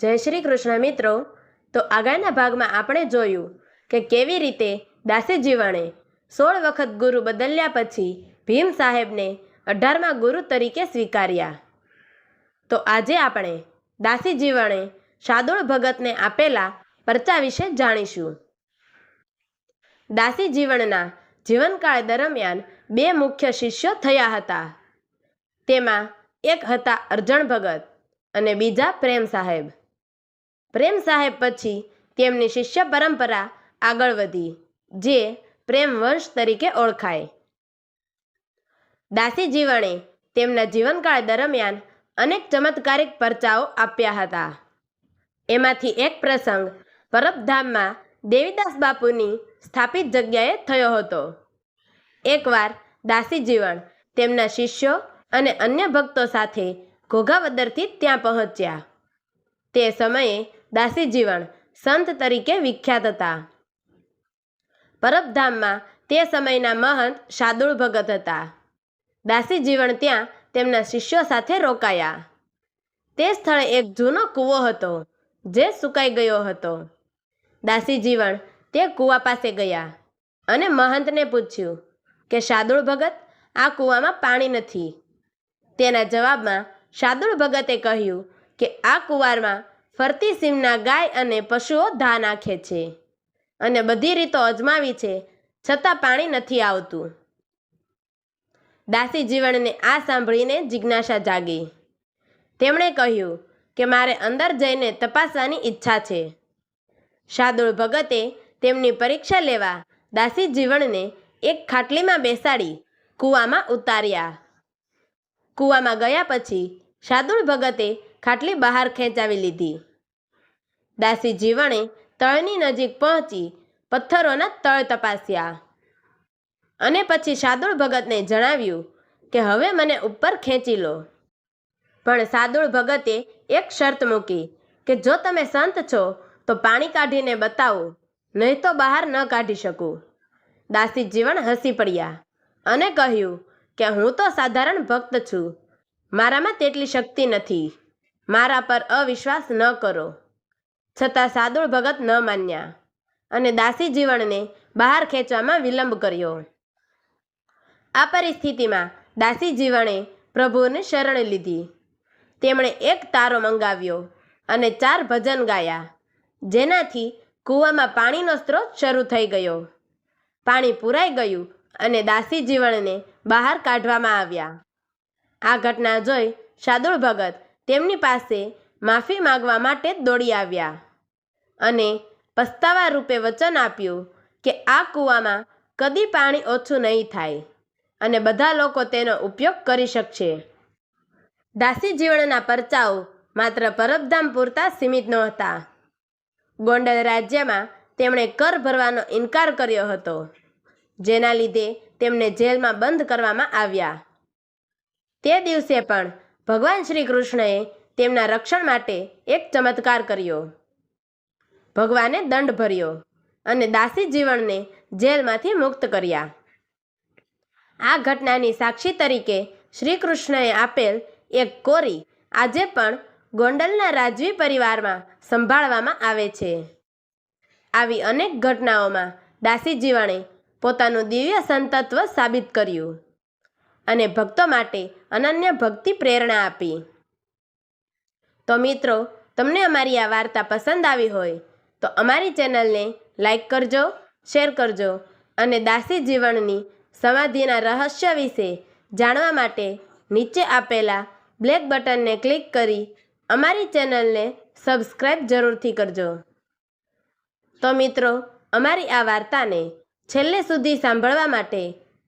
જય શ્રી કૃષ્ણ મિત્રો. તો આગળના ભાગમાં આપણે જોયું કે કેવી રીતે દાસી જીવણે સોળ વખત ગુરુ બદલ્યા પછી ભીમ સાહેબને અઢારમા ગુરુ તરીકે સ્વીકાર્યા. તો આજે આપણે દાસી જીવણે શાદુળ ભગતને આપેલા પરચા વિશે જાણીશું. દાસી જીવણના જીવનકાળ દરમિયાન બે મુખ્ય શિષ્યો થયા હતા. તેમાં એક હતા અર્જણ ભગત અને બીજા પ્રેમ સાહેબ. પ્રેમ સાહેબ પછી તેમની શિષ્ય પરંપરા આગળ વધી, જે પ્રેમ વંશ તરીકે ઓળખાય. દાસી જીવણે તેમના જીવનકાળ દરમિયાન અનેક ચમત્કારિક પરચાઓ આપ્યા હતા. એમાંથી એક પ્રસંગ પરબધામમાં દેવીદાસ બાપુની સ્થાપિત જગ્યાએ થયો હતો. એકવાર દાસી જીવણ તેમના શિષ્યો અને અન્ય ભક્તો સાથે ઘોઘાવદરથી ત્યાં પહોંચ્યા. તે સમયે દાસી જીવણ સંત તરીકે વિખ્યાત હતા. પરબધામમાં તે સમયના મહંત શાદુળ ભગત હતા. દાસી જીવણ ત્યાં તેમના શિષ્યો સાથે રોકાયા. તે સ્થળે એક જૂનો કૂવો હતો, જે સુકાઈ ગયો હતો. દાસી જીવણ તે કૂવા પાસે ગયા અને મહંતને પૂછ્યું કે શાદુળ ભગત, આ કૂવામાં પાણી નથી? તેના જવાબમાં શાદુળ ભગતે કહ્યું કે, આ કુવારમાં ફરતી સીમના ગાય અને પશુઓ ધા નાખે છે અને બધી રીતો અજમાવી છે, છતાં પાણી નથી આવતું. દાસી જીવણને આ સાંભળીને જિજ્ઞાસા જાગી. તેમણે કહ્યું કે મારે અંદર જઈને તપાસવાની ઈચ્છા છે. શાદુળ ભગતે તેમની પરીક્ષા લેવા દાસી જીવણને એક ખાટલીમાં બેસાડી કૂવામાં ઉતાર્યા. કૂવામાં ગયા પછી શાદુળ ભગતે ખાટલી બહાર ખેંચાવી લીધી. દાસી જીવણે તળની નજીક પહોંચી પથ્થરોના તળ તપાસ્યા અને પછી સાદુળ ભગતને જણાવ્યું કે હવે મને ઉપર ખેંચી લો. પણ સાદુળ ભગતે એક શરત મૂકી કે જો તમે સંત છો તો પાણી કાઢીને બતાવો, નહીં તો બહાર ન કાઢી શકું. દાસી જીવન હસી પડ્યા અને કહ્યું કે હું તો સાધારણ ભક્ત છું, મારામાં તેટલી શક્તિ નથી. મારા પર અવિશ્વાસ ન કરો. છતાં સાદુળ ભગત ન માન્યા અને દાસી જીવણને બહાર ખેંચવામાં વિલંબ કર્યો. આ પરિસ્થિતિમાં દાસી જીવણે પ્રભુને શરણ લીધી. તેમણે એક તારો મંગાવ્યો અને ચાર ભજન ગાયા, જેનાથી કૂવામાં પાણીનો સ્ત્રોત શરૂ થઈ ગયો. પાણી પુરાઈ ગયું અને દાસી જીવણને બહાર કાઢવામાં આવ્યા. આ ઘટના જોઈ શાદુળ ભગત તેમની પાસે માફી માગવા માટે દોડી આવ્યા અને પસ્તાવા રૂપે વચન આપ્યું કે આ કૂવામાં કદી પાણી ઓછું નહીં થાય અને બધા લોકો તેનો ઉપયોગ કરી શકશે. દાસી જીવણના પરચાઓ માત્ર પરબધામ પૂરતા સીમિત નહોતા. ગોંડલ રાજ્યમાં તેમણે કર ભરવાનો ઇનકાર કર્યો હતો, જેના લીધે તેમને જેલમાં બંધ કરવામાં આવ્યા. તે દિવસે પણ ભગવાન શ્રી કૃષ્ણએ તેમના રક્ષણ માટે એક ચમત્કાર કર્યો. ભગવાને દંડ ભર્યો અને દાસી જીવણને જેલમાંથી મુક્ત કર્યા. આ ઘટનાની સાક્ષી તરીકે શ્રી કૃષ્ણએ આપેલ એક કોરી આજે પણ ગોંડલના રાજવી પરિવારમાં સંભાળવામાં આવે છે. આવી અનેક ઘટનાઓમાં દાસી જીવણે પોતાનું દિવ્ય સંતત્વ સાબિત કર્યું. અને ભક્તો માટે અનન્ય ભક્તિ પ્રેરણા આપી. તો મિત્રો, તમને અમારી આ વાર્તા પસંદ આવી હોય, તો અમારી ચેનલને લાઈક કરજો, શેર કરજો અને દાસી જીવનની સમાધિના રહસ્ય વિશે જાણવા માટે નીચે આપેલા બ્લેક બટનને ક્લિક કરી અમારી ચેનલને સબસ્ક્રાઈબ જરૂરથી કરજો. તો મિત્રો, અમારી આ વાર્તાને છેલ્લે સુધી સાંભળવા માટે